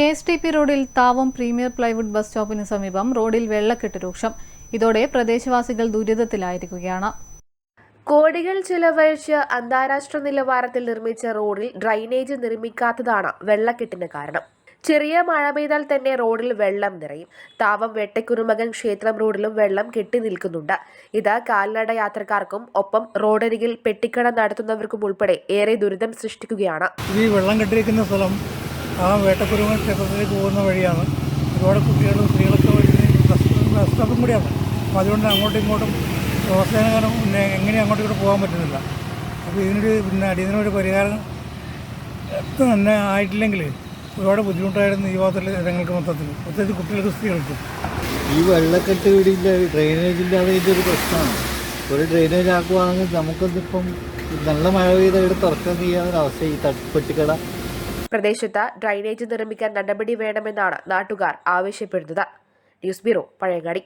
K S T P റോഡിൽ Thavam premier plywood bus സ്റ്റോപ്പിന് സമീപം റോഡിൽ വെള്ളക്കെട്ട് രൂക്ഷം. ഇതോടെ പ്രദേശവാസികൾ ദുരിതത്തിലായിരിക്കുകയാണ്. കോടികൾ ചിലവഴിച്ച് അന്താരാഷ്ട്ര നിലവാരത്തിൽ നിർമ്മിച്ച റോഡിൽ ഡ്രൈനേജ് നിർമ്മിക്കാത്തതാണ് വെള്ളക്കെട്ടിന് കാരണം. ചെറിയ മഴ പെയ്താൽ തന്നെ റോഡിൽ വെള്ളം നിറയും. താവം വെട്ടക്കുരുമകൻ ക്ഷേത്രം റോഡിലും വെള്ളം കെട്ടി നിൽക്കുന്നുണ്ട്. ഇത് കാൽനട യാത്രക്കാർക്കും ഒപ്പം റോഡരികിൽ പെട്ടിക്കട നടത്തുന്നവർക്കും ഉൾപ്പെടെ ഏറെ ദുരിതം സൃഷ്ടിക്കുകയാണ്. ഈ വെള്ളം കെട്ടിയിരിക്കുന്ന സ്ഥലം ആ വേട്ടക്കുരുമ ക്ഷേത്രത്തിലേക്ക് പോകുന്ന വഴിയാണ്. ഒരുപാട് കുട്ടികളും സ്ത്രീകളൊക്കെ ബസ് കൂടിയാണ്. അപ്പോൾ അതുകൊണ്ട് അങ്ങോട്ടും ഇങ്ങോട്ടും പ്രവർത്തന കാരണം പിന്നെ എങ്ങനെ അങ്ങോട്ടും ഇങ്ങോട്ടും പോകാൻ പറ്റുന്നില്ല. അപ്പോൾ ഇതിനൊരു പിന്നെ അടിയന്തരമൊരു പരിഹാരം തന്നെ ആയിട്ടില്ലെങ്കിൽ ഒരുപാട് ബുദ്ധിമുട്ടായിരുന്നു ഈ ഭാഗത്തുള്ള ജനങ്ങൾക്ക് മൊത്തത്തിൽ. പ്രത്യേകിച്ച് കുട്ടികൾക്ക് സ്ത്രീകൾക്ക്. ഈ വെള്ളക്കെട്ട് വീടില്ല ഡ്രെയിനേജ് ഇല്ലാതെ ഇതിന്റെ ഒരു പ്രശ്നമാണ്. ഒരു ഡ്രെയിനേജ് ആക്കുവാണെങ്കിൽ നമുക്കതിപ്പം നല്ല മഴ പെയ്ത ഇവിടെ തുറക്കാൻ ചെയ്യാവുന്ന അവസ്ഥ ഈ തട്ടിപ്പെട്ടിക്കട പ്രദേശത്ത് ഡ്രൈനേജ് നിർമ്മിക്കാൻ നടപടി വേണമെന്നാണ് നാട്ടുകാർ ആവശ്യപ്പെടുന്നത്. News bureau Pazhayangadi.